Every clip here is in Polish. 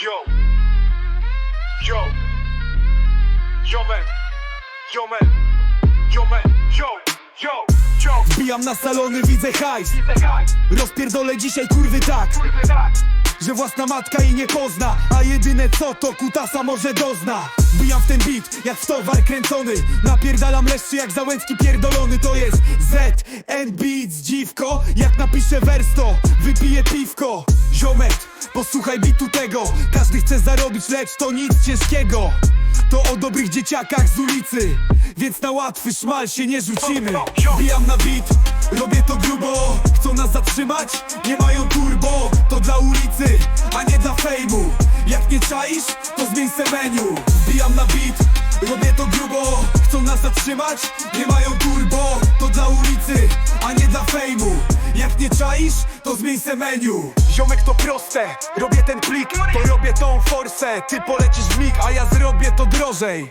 Yo. Yo. Yo man. Yo man. Yo man. Yo. Yo. Yo. Wbijam na salony, widzę hajs Rozpierdolę dzisiaj kurwy tak Że własna matka jej nie pozna A jedyne co to kutasa może dozna Wbijam w ten beat jak w towar kręcony. Napierdalam leszczy jak Załęcki pierdolony. To jest Z, N Beats, dziwko. Jak napiszę wers to wypiję piwko. Ziomek, posłuchaj bitu tego. Każdy chce zarobić, lecz to nic ciężkiego. To o dobrych dzieciakach z ulicy Więc na łatwy szmal się nie rzucimy. Wbijam na beat, robię to grubo. Chcą nas zatrzymać? Nie mają turbo nie czaisz, to zmień se menu. Wbijam na beat, robię to grubo. Chcą nas zatrzymać? Nie mają turbo. To dla ulicy, a nie dla fejmu. Jak nie czaisz, to zmień se menu. Ziomek to proste, robię ten plik To robię tą forsę. Ty polecisz w mig, a ja zrobię to drożej.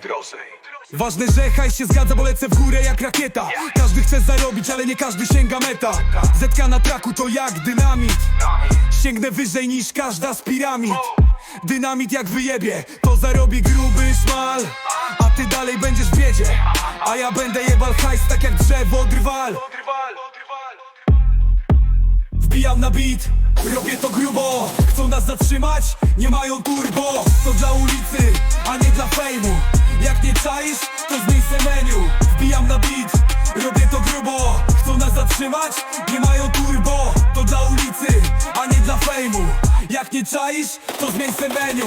Ważne, że hajs się zgadza, bo lecę w górę jak rakieta. Każdy chce zarobić, ale nie każdy sięga meta. Zetka na traku to jak dynamit. Sięgnę wyżej niż każda z piramid Dynamit jak wyjebie, to zarobi gruby szmal. A ty dalej będziesz w biedzie A ja będę jebal hajs tak jak drzewo drwal. Wbijam na beat, robię to grubo. Chcą nas zatrzymać? Nie mają turbo. To dla ulicy, a nie dla fejmu. Jak nie czaisz, to zmień se menu. Wbijam na beat, robię to grubo. Chcą nas zatrzymać? Nie mają turbo. To dla ulicy, a nie dla fejmu Jak nie czaisz, to zmień se menu